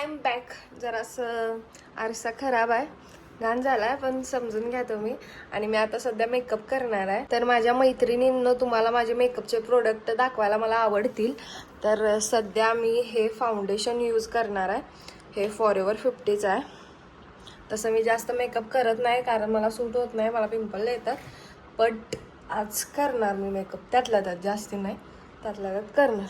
I am back जरासं आरसा खराब आहे. घाण झाला आहे पण समजून घ्या तुम्ही. आणि मी आता सध्या मेकअप करणार आहे. तर माझ्या मैत्रिणींनं तुम्हाला माझे मेकअपचे प्रोडक्ट दाखवायला मला आवडतील. तर सध्या मी हे फाउंडेशन यूज करणार आहे. हे फॉरेवर फिफ्टीचं आहे. तसं मी जास्त मेकअप करत नाही कारण मला सूट होत नाही मला पिंपल येतात. बट आज करणार मी मेकअप त्यातल्या त्यात जास्ती नाही. त्यातल्या त्यात करणार.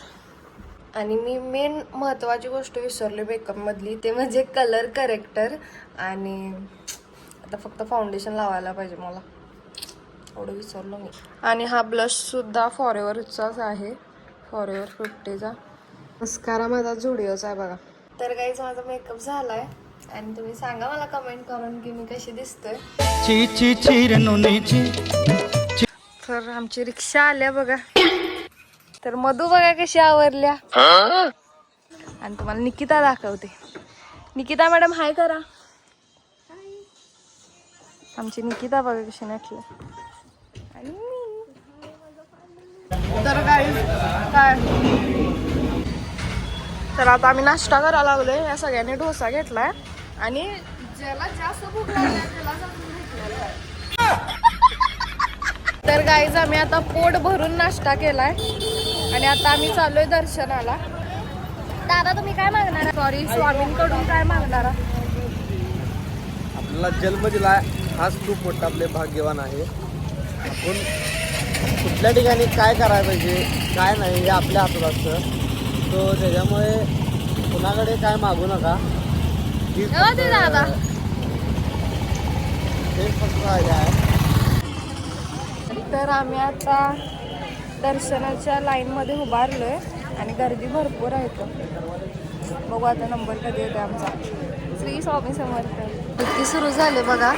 आणि मी मेन महत्त्वाची गोष्ट विसरली मेकअपमधली ते म्हणजे कलर करेक्टर आणि आता फक्त फाउंडेशन लावायला पाहिजे मला. एवढं विसरलो मी. आणि हा ब्लशसुद्धा फॉर एव्हरचाच आहे. फॉर एव्हर फिफ्टीचा मस्कारा माझा जुडिओचा आहे बघा. तर काहीच माझा मेकअप झालाय. आणि तुम्ही सांगा मला कमेंट करून की मी कशी दिसतोय. ची ची चिरनुनीची तर आमची रिक्षा आल्या बघा. तर मधू बघा कशी आवरल्या. आणि तुम्हाला निकिता दाखवते. निकिता मॅडम हाय करा. आमची निकिता बघा कशी नटली. आणि तर काय काय? तर आता आम्ही नाश्ता करायला लागलोय. या सगळ्यांनी डोसा घेतलाय. आणि ज्याला जास्त भूक लागली त्याला तर गाईज आम्ही आता पोट भरून नाश्ता केलाय. आणि आता आम्ही चाललोय दर्शनाला. दादा तुम्ही काय मागणार? सॉरी स्वामींकडून काय मागणार? आपल्याला जन्म दिला हाच खूप मोठा आपले भाग्यवान आहे. आपण कुठल्या ठिकाणी काय करायला पाहिजे काय नाही हे आपल्या हातात असतं. तो त्याच्यामुळे कुणाकडे काय मागू नका. ही ते दादा. फक्त फायदा आहे. तर आम्ही आता दर्शनाच्या लाईनमध्ये उभारलोय आणि गर्दी भरपूर आहे तर बघू आता नंबर कधी येतो आमचा. श्री स्वामी समर्थ. किती सुरू झाले बघा.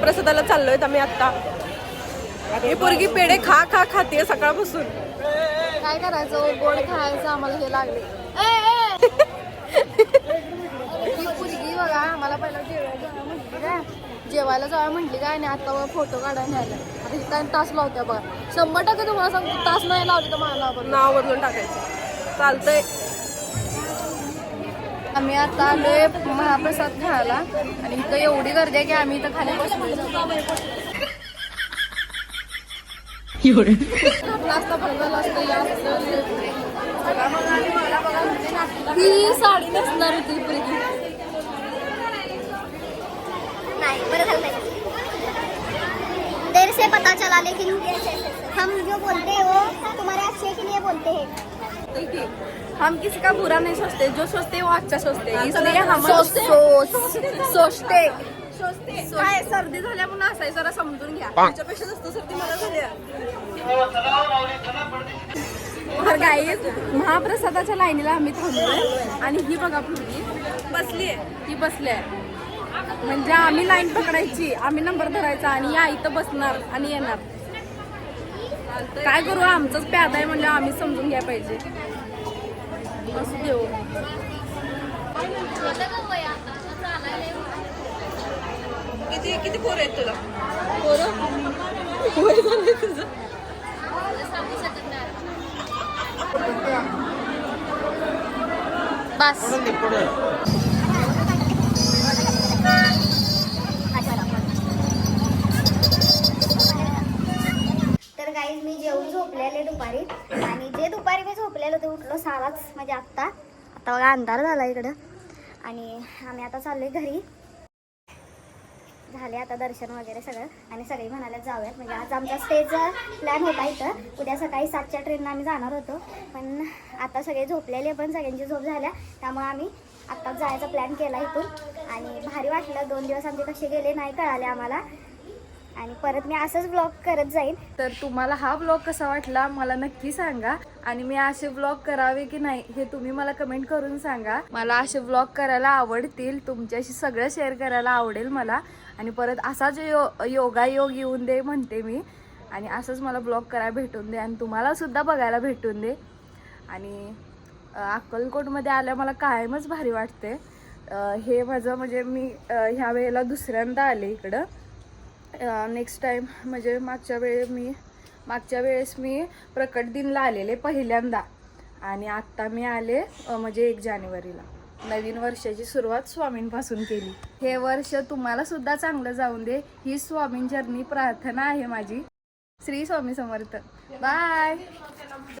महाप्रसादाला चाललोय आम्ही आता ही पोरगी पेढे खा खा खाते सकाळपासून. काय करायचं गोड खायचं आम्हाला हे लागले. ही बघा आम्हाला पहिला जेवायला जाऊया म्हटली काय? जेवायला जाऊया म्हटली काय आणि आता फोटो काढायला आता ही काय तास लावत्या बघा. शंभर टक्के तुम्हाला सांगतो तास नाही लावली तर मला नाव बदलून टाकायचं. चालतंय. आम्ही आता आलोय महाप्रसाद खायला. आणि इथं एवढी गर्दी आहे की आम्ही इथं खाली बसलो नाश्ता बनवला असतं या. ही साडी नेसणार होती पोरगी. देर से पता चला लेकिन हम जो बोलते हैं वो तुम्हारे अच्छे के लिए बोलते हैं. देखिए, हम किसी का बुरा नहीं सोचते जो सोचते हैं वो अच्छा सोचते हैं. इसलिए हम सोचते काय सर्दी झाल्या म्हणून असाय जरा समजून घ्या. त्याच्यापेक्षा जास्त सर्दी मला झाल्या तर गाईज महाप्रसादाच्या लाईनीला आम्ही थांबलोय आणि ही बघा पूर्वी. बसली ही बसली आहे. म्हणजे आम्ही लाईन पकडायची आम्ही नंबर धरायचा आणि या इथं बसणार आणि येणार. काय करू आमचंच प्याद आहे म्हणजे आम्ही समजून घ्या पाहिजे. असं देऊ किती किती पोरं आहेत तुला? पोरं? वय झालंय तुझं. बस. उठलो म्हणजे आत्ता. आता बघा अंधार झाला इकडं. आणि आम्ही आता चाललोय घरी. झाले आता दर्शन वगैरे सगळं. आणि सगळी म्हणाल्या जाऊयात. म्हणजे आज आमचा स्टेचा प्लॅन होता इथं. उद्या सकाळी सातच्या ट्रेननं आम्ही जाणार होतो. पण आता सगळे झोपलेले पण सगळ्यांची झोप झाल्या. त्यामुळे आम्ही आत्ताच जायचा प्लॅन केला इथून. आणि भारी वाटलं. दोन दिवस आमचे कसे गेले नाही कळाले आम्हाला. आणि परत मी असंच ब्लॉग करत जाईन. तर तुम्हाला हा ब्लॉग कसा वाटला मला नक्की सांगा. आणि मी असे ब्लॉग करावे की नाही हे तुम्ही मला कमेंट करून सांगा. मला असे ब्लॉग करायला आवडतील तुमच्याशी सगळं शेअर करायला आवडेल मला. आणि परत असाच यो योगायोग येऊन दे म्हणते मी. आणि असंच मला ब्लॉग करायला भेटून दे आणि तुम्हाला सुद्धा बघायला भेटून दे. आणि अक्कलकोटमध्ये आल्या मला कायमच भारी वाटते. हे माझं म्हणजे मी ह्या वेळेला दुसऱ्यांदा आले इकडं. नेक्स्ट टाईम म्हणजे मागच्या वेळे मी मागच्या वेळेस मी प्रकट दिनला आलेले पहिल्यांदा. आणि आत्ता मी आले म्हणजे एक जानेवारीला. नवीन वर्षाची सुरुवात स्वामींपासून केली. हे वर्ष तुम्हाला सुद्धा चांगलं जाऊन दे. ही स्वामींचरणी प्रार्थना आहे माझी. श्री स्वामी समर्थ. बाय